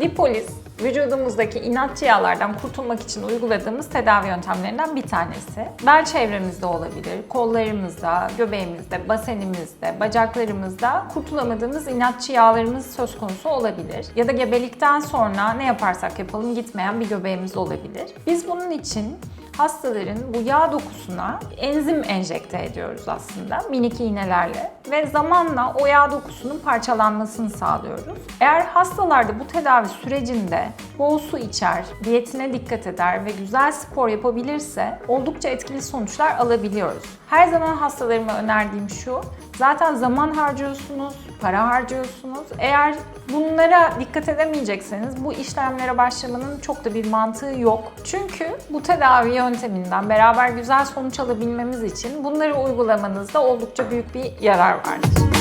Propolis, vücudumuzdaki inatçı yağlardan kurtulmak için uyguladığımız tedavi yöntemlerinden bir tanesi. Bel çevremizde olabilir, kollarımızda, göbeğimizde, basenimizde, bacaklarımızda kurtulamadığımız inatçı yağlarımız söz konusu olabilir. Ya da gebelikten sonra ne yaparsak yapalım gitmeyen bir göbeğimiz olabilir. Biz bunun için hastaların bu yağ dokusuna enzim enjekte ediyoruz aslında minik iğnelerle ve zamanla o yağ dokusunun parçalanmasını sağlıyoruz. Eğer hastalarda bu tedavi sürecinde bol su içer, diyetine dikkat eder ve güzel spor yapabilirse oldukça etkili sonuçlar alabiliyoruz. Her zaman hastalarıma önerdiğim şu, zaten zaman harcıyorsunuz, para harcıyorsunuz. Eğer bunlara dikkat edemeyecekseniz bu işlemlere başlamanın çok da bir mantığı yok. Çünkü bu tedavi yönteminden beraber güzel sonuç alabilmemiz için bunları uygulamanızda oldukça büyük bir yarar vardır.